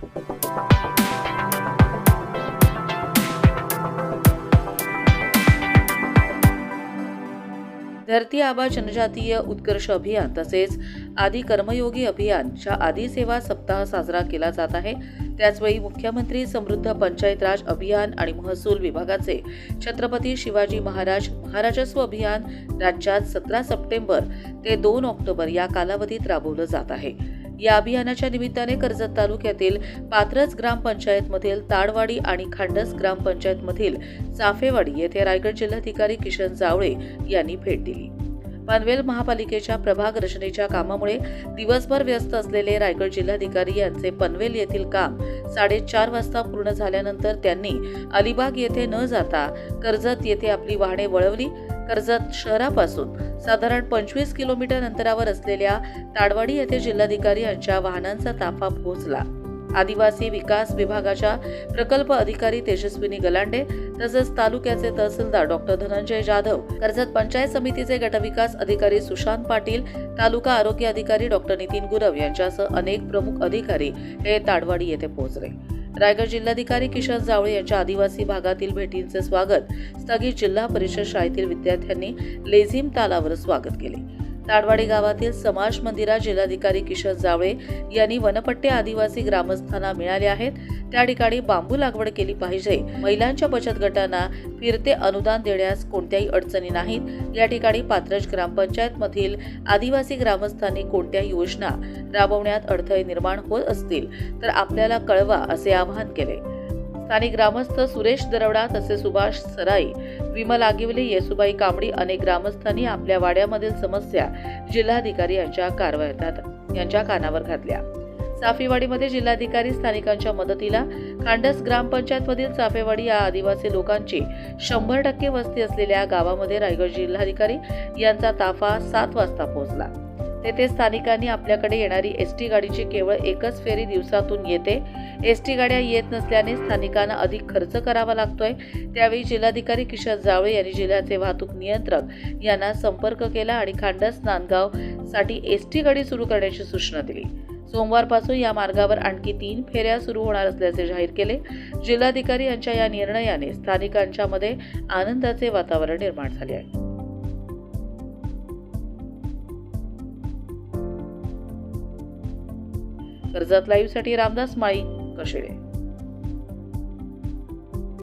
धरती आबा जनजातीय उत्कर्ष अभियान तसेच आदी कर्मयोगी अभियानच्या आदी सेवा सप्ताह साजरा केला जात आहे. त्याचवेळी मुख्यमंत्री समृद्ध पंचायत राज अभियान आणि महसूल विभागाचे छत्रपती शिवाजी महाराज महाराजस्व अभियान राज्यात सतरा सप्टेंबर ते दोन ऑक्टोबर या कालावधीत राबवलं जात आहे. या अभियानाच्या निमित्ताने कर्जत तालुक्यातील पात्रज ग्रामपंचायतमधील ताडवाडी आणि खांडस ग्रामपंचायतमधील चाफेवाडी येथे रायगड जिल्हाधिकारी किशन जावळे यांनी भेट दिली. पनवेल महापालिकेच्या प्रभाग रचनेच्या कामामुळे दिवसभर व्यस्त असलेले रायगड जिल्हाधिकारी यांचे पनवेल येथील काम साडेचार वाजता पूर्ण झाल्यानंतर त्यांनी अलिबाग येथे न जाता कर्जत येथे आपली वाहने वळवली कर्जत शहरापासून साधारण पंचवीस किलोमीटर अंतरावर असलेल्या ताडवाडी येथे जिल्हाधिकारी यांच्या वाहनांचा ताफा पोहोचला. आदिवासी विकास विभागाच्या प्रकल्प अधिकारी तेजस्विनी गलांडे तसंच तालुक्याचे तहसीलदार डॉक्टर धनंजय जाधव कर्जत पंचायत समितीचे गटविकास अधिकारी सुशांत पाटील तालुका आरोग्य अधिकारी डॉक्टर नितीन गुरव यांच्यासह अनेक प्रमुख अधिकारी हे ताडवाडी येथे पोहोचले. रायगड जिल्हाधिकारी किशन जावळे यांच्या आदिवासी भागातील भेटींचे स्वागत स्थगित जिल्हा परिषद शाळेतील विद्यार्थ्यांनी लेझिम तालावर स्वागत केले. ताडवाडी गावातील समाज मंदिरात जिल्हाधिकारी किशन जावळे यांनी वनपट्टे आदिवासी ग्रामस्थांना मिळाले आहेत. त्या ठिकाणी बांबू लागवड केली पाहिजे. महिलांच्या बचत गटांना फिरते अनुदान देण्यास कोणत्याही अडचणी नाहीत. या ठिकाणी पात्रज ग्रामपंचायत मधील आदिवासी ग्रामस्थांनी कोणत्याही योजना राबवण्यात अडथळे निर्माण होत असतील तर आपल्याला कळवा असे आवाहन केले. स्थानिक ग्रामस्थ सुरेश दरवडा तसे सुभाष सराई विमल आगिवले येसुबाई कांबडी अनेक ग्रामस्थांनी आपल्या वाड्यामधील समस्या जिल्हाधिकारी यांच्या कारवायात यांच्या कानावर घातल्या. चाफेवाडीमध्ये जिल्हाधिकारी स्थानिकांच्या मदतीला खांडस ग्रामपंचायतमधील चाफेवाडी या आदिवासी लोकांची शंभर टक्के वस्ती असलेल्या गावामध्ये रायगड जिल्हाधिकारी यांचा ताफा सात वाजता पोहोचला. तेथे स्थानिकांनी आपल्याकडे येणारी एस टी गाडीची केवळ एकच फेरी दिवसातून येते. एस टी गाड्या येत नसल्याने स्थानिकांना अधिक खर्च करावा लागतोय. त्यावेळी जिल्हाधिकारी किशोर जावळे यांनी जिल्ह्याचे वाहतूक नियंत्रक यांना संपर्क केला आणि खांडस नांदगावसाठी एस टी गाडी सुरू करण्याची सूचना दिली. सोमवारपासून या मार्गावर आणखी तीन फेऱ्या सुरू होणार असल्याचे जाहीर केले. जिल्हाधिकारी यांच्या या निर्णयाने स्थानिकांच्या मध्ये आनंदाचे वातावरण निर्माण झाले आहे. कर्जत लाईव्हसाठी रामदास माळी कशेळे